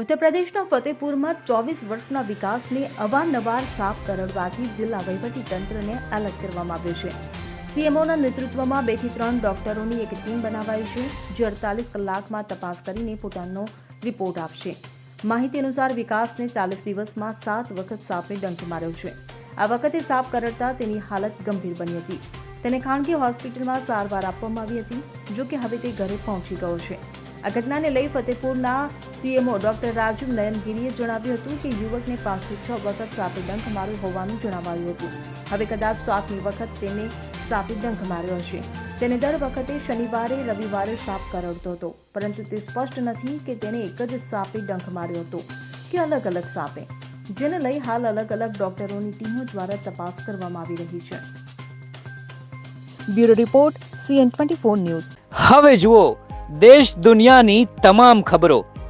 ઉત્તર પ્રદેશના ફતેપુરમાં ચોવીસ વર્ષના વિકાસને અવારનવાર સાફ કરડવાથી જિલ્લા તંત્રને અલગ કરવામાં આવ્યું છે. સીએમઓના નેતૃત્વમાં બેથી ત્રણ ડોક્ટરોની એક ટીમ બનાવાઈ છે. જે અડતાલીસ કલાકમાં તપાસ કરીને પોતાનો રિપોર્ટ આપશે. માહિતી અનુસાર વિકાસને ચાલીસ દિવસમાં સાત વખત સાપે ડંખ માર્યો છે. આ વખતે સાપ કરડતા તેની હાલત ગંભીર બની હતી. તેને ખાનગી હોસ્પિટલમાં સારવાર આપવામાં આવી હતી જો કે હવે તે ઘરે પહોંચી ગયો છે. આ ઘટનાને લઈ ફતેપુરના સીએમઓ ડોક્ટર રાજીવ નયનગીરીએ જણાવ્યું હતું કે યુવકને પાંચથી છ વખત સાપે ડંખ માર્યો હોવાનું જણાવાયું હતું. હવે કદાચ સાતમી વખત તેને સાપે ડંખ માર્યો હશે. તેને દર વખતે શનિવારે, રવિવારે સાપ કરડતો હતો, પરંતુ તે સ્પષ્ટ નથી કે તેને એક જ સાપે ડંખ માર્યો હતો કે અલગ અલગ સાપે. જેને લઈ હાલ અલગ અલગ ડોક્ટરોની ટીમો દ્વારા તપાસ કરવામાં આવી રહી છે. Bureau report, CN twenty news. હવે જુઓ, દેશ દુનિયાની તમામ ખબરો.